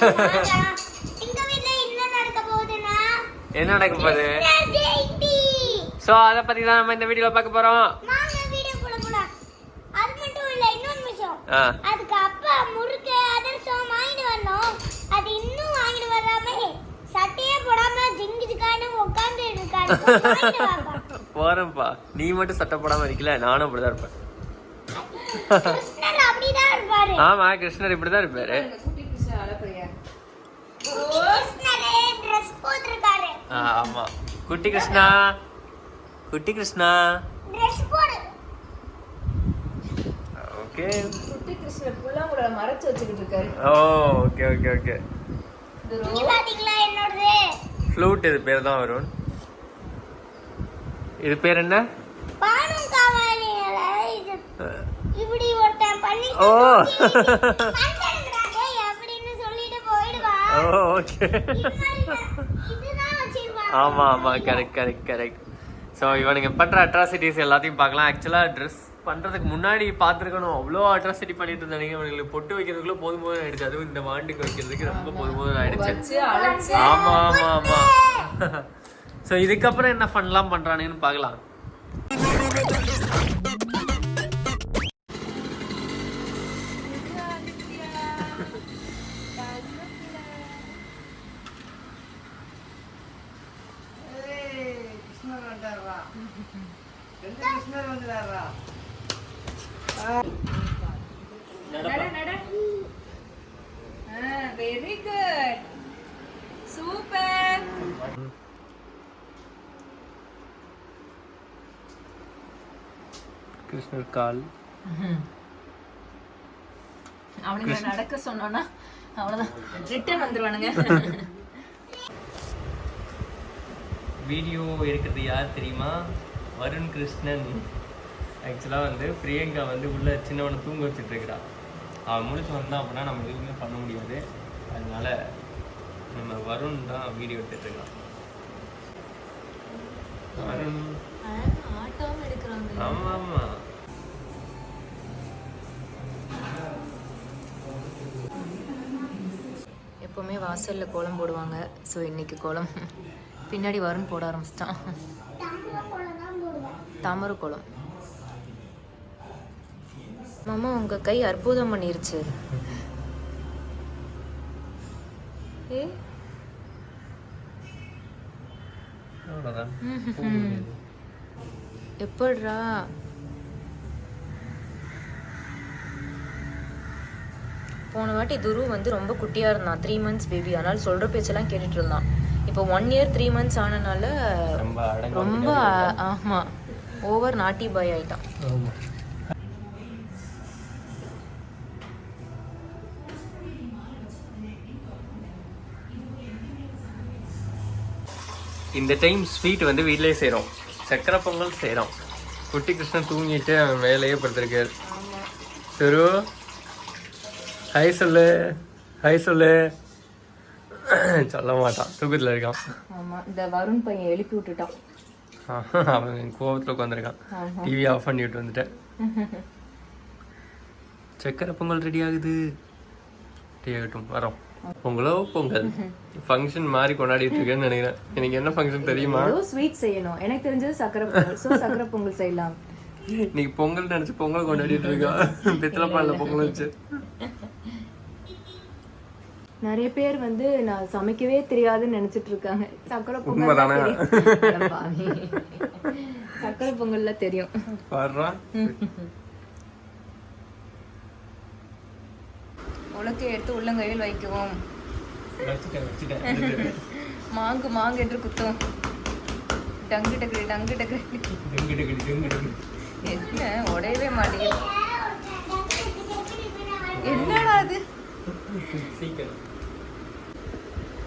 எங்க வீட்ல என்ன நடக்க போகுதுன்னா? என்ன நடக்க போகுது? ஸோ அதை பத்தி தான் நம்ம இந்த வீடியோல பார்க்க போறோம். வாங்க வீடியோ போட போலாம். அது மட்டும் இல்ல இன்னொரு விஷயம். ஆ. அதுக்கு அப்பா முறுக்கு அதிரசம் வாங்கிட்டு வரணும் அது இன்னும் வாங்கிட்டு வராம சட்டையே போடாம ஜிங்கு ஜிக்கான்னு உட்கார்ந்து இருக்காரு. வாங்கிட்டு வாப்பா. போறேன்ப்பா. நீ மட்டும் சட்டை போடாம இருக்கல நானும் அப்படிதான் இருப்பேன். கிருஷ்ணர் அப்படிதான் இருப்பாரு. ஆமா கிருஷ்ணர் இப்படிதான் இருப்பாரு குட்டி கிருஷ்ணா அழப்பறியா கிருஷ்ணரே ட்ரெஸ் போட்டிருக்காரு ஆ, ஆமா. குட்டி கிருஷ்ணா. குட்டி கிருஷ்ணா. ட்ரெஸ் போடு. ஓகே. குட்டி கிருஷ்ணர் ஃபுல்லா உங்களை மறைச்சு வச்சுக்கிட்டு இருக்காரு. Oh okay okay okay. இது பாத்தீங்களா என்னோடது? ஃப்ளூட் இது பேர் தான் வரும் இது பேர் என்ன? பானம் காவாலியால இது இப்படி ஒருத்தன் பண்ணி ஓ. அப்படின்னு சொல்லிட்டு போயிடுவா. Oh okay. வச்சிருப்பான் ஆமா ஆமா கரெக்ட் கரெக்ட் கரெக்ட் ஸோ இவனுங்க பண்ற அட்ராசிட்டிஸ் எல்லாத்தையும் பார்க்கலாம். ஆக்சுவலா ட்ரெஸ் பண்றதுக்கு முன்னாடி பார்த்துருக்கணும். அவ்வளோ அட்ராசிட்டி பண்ணிட்டு இருந்தானுங்க இவனுங்களுக்கு பொட்டு வைக்கிறதுக்குள்ள போதும் போதும் ஆயிடுச்சு. அதுவும் இந்த வாண்டுக்கு வைக்கிறதுக்கு ரொம்ப போதும் போதும் ஆயிடுச்சு. வச்சு அழைச்சு. ஆமா ஆமா ஆமா. ஸோ இதுக்கப்புறம் என்ன பண்ணலாம் பண்றானுங்கன்னு பார்க்கலாம். Very good super. கிருஷ்ணர் கால். அவனுங்க நடக்க சொன்னோன்னா அவ்வளவுதான். ரிட்டர்ன் வந்துருவானுங்க. வீடியோ எடுக்கிறது யார் தெரியுமா? வருண் கிருஷ்ணன் ஆக்சுவலாக வந்து பிரியங்கா வந்து உள்ளே சின்னவனை தூங்க வச்சுட்ருக்கிறான் அவன் முடிச்சு வந்தான் அப்படின்னா நம்ம எதுவுமே பண்ண முடியாது. அதனால நம்ம வருண் தான் வீடியோ எடுத்துட்டுருக்கான் வருண். ஆமாம் ஆமாம் எப்போவுமே வாசலில் கோலம் போடுவாங்க. ஸோ இன்னைக்கு கோலம். பின்னாடி வருண் போட ஆரம்பிச்சிட்டான். தாம்பூலம் போல தான் போடுவேன் தாமரை கோலம் மாமா உங்க கை அற்புதம் பண்ணிருச்சு. ஏ. எப்படிரா போன வாட்டி துரு வந்து ரொம்ப குட்டியா இருந்தான். த்ரீ மந்த்ஸ் பேபி அதனால சொல்ற பேச்செல்லாம் கேட்டுட்டு இருந்தான். இப்போ ஒன் இயர் த்ரீ மந்த்ஸ் ஆனனால ரொம்ப ஆமா. ஓவர் நாட்டி பாய் ஆயிட்டான். ஆமா. இந்த டைம் ஸ்வீட் வந்து வீட்டிலேயே செய்கிறோம் சக்கரை பொங்கல் செய்கிறோம் குட்டி கிருஷ்ணன் தூங்கிட்டு அவன் வேலையே படுத்திருக்காரு. சுரு ஹாய் சொல்லு ஹாய் சொல்லு. சொல்ல மாட்டான். தூக்கத்தில் இருக்கான். ஆமா இந்த வருண் பையன் எழுப்பி விட்டுட்டான். அவன் கோவத்தில் உட்காந்துருக்கான் டிவி ஆஃப் பண்ணிட்டு வந்துட்டேன். சக்கரை பொங்கல் ரெடி ஆகுது. ரெடி ஆகட்டும் வரோம். பொங்கலோ பொங்கல். ஃபங்க்ஷன் மாதிரி கொண்டாடிட்டு இருக்கேன்னு நினைக்கிறேன். எனக்கு என்ன ஃபங்க்ஷன் தெரியுமா? ஸ்வீட் செய்யணும். எனக்கு தெரிஞ்சது சக்கரை பொங்கல். ஸோ சக்கரை பொங்கல் செய்யலாம். இன்னைக்கு பொங்கல் நினைச்சு பொங்கல் கொண்டாடிட்டு இருக்கா. பித்தளை பால்ல பொங்கல் வச்சு. நிறைய பேர் வந்து நான் சமைக்கவே தெரியாதுன்னு நினைச்சிட்டு இருக்காங்க சக்கரை பொங்கல். சக்கரை பொங்கல்ல தெரியும். உலக்கை எடுத்து உள்ளங்கையில் வைக்கவும். மாங்கு மாங்கு என்று குத்தும். டங்கு டக்கு டங்கு டக்கு. என்ன? உடையவே மாட்டேங்குது. என்னடா அது சீக்கிரம்.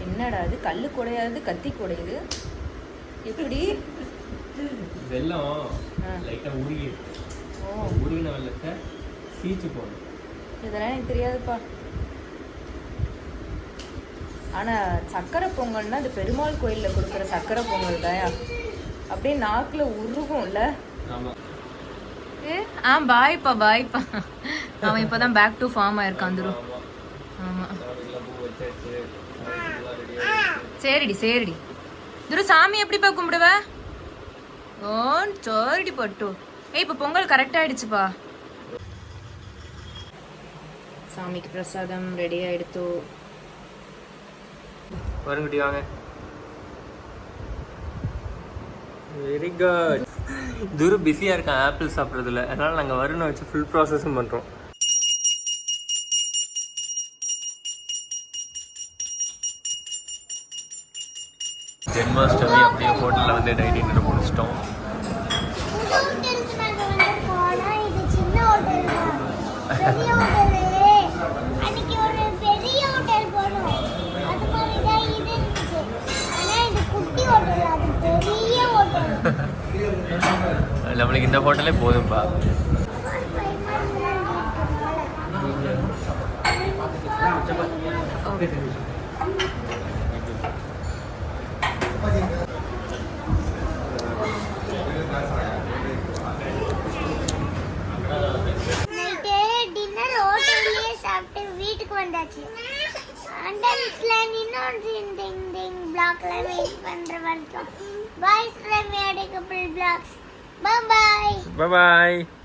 என்னடா அது கல்லு குடையாது கத்தி குடையுது. எப்படி? வெள்ளம் ஆ. லைட்டா உருகி உருகின வெள்ளத்தை சீச்சு போடும் இதெல்லாம் எனக்கு தெரியாதுப்பா. ஆனா சக்கரை பொங்கல்னா அது பெருமாள் கோயில்ல கொடுக்குற சக்கரை பொங்கல் தான் அப்படியே நாக்குல உருகும்ல. ஆ பாய்ப்பா பாய்ப்பா. அவன் இப்பதான் பேக் டு ஃபார்ம் ஆயிருக்கான் துரு. சரிடி சரிடி. துரு சாமி எப்படிப்பா கும்பிடுவ? ஓ சரிடி பட்டு. ஏய் இப்போ பொங்கல் கரெக்ட் ஆயிடுச்சுப்பா. சாமிக்கு பிரசாதம் ரெடி ஆயிடுத்து. வருங்குட்டி வாங்க. வெரி குட் துரு பிஸியாக இருக்கான் ஆப்பிள் சாப்பிட்றதுல. அதனால் நாங்கள் வருணை வச்சு ஃபுல் ப்ராசஸும் பண்ணுறோம் ஜென்மாஷ்டமி அப்படியே ஹோட்டலில் வந்து நைட் டின்னர் முடிச்சிட்டோம் புது ஹோட்டலுக்கு நாங்க வந்து போனோம். இது சின்ன ஹோட்டல் தான். பெரிய ஹோட்டலு. அன்னைக்கு ஒரு பெரிய ஹோட்டல் போனோம். அது மாதிரி தான் இது இருந்துச்சு. ஆனா இது குட்டி ஹோட்டல், அது பெரிய ஹோட்டல். நம்மளுக்கு இந்த ஹோட்டலே போதும்ப்பா நைட்டு டின்னர் ஹோட்டல்லயே சாப்பிட்டு வீட்டுக்கு வந்தாச்சு. அண்டர்ஸ்ல இன்னொன்று இந்த இந்த பிளாக்ல வெயிட் பண்ற வரைக்கும். பாய்ஸ் ரம்யா கப்பல் பிளாக்ஸ் பாய் பாய்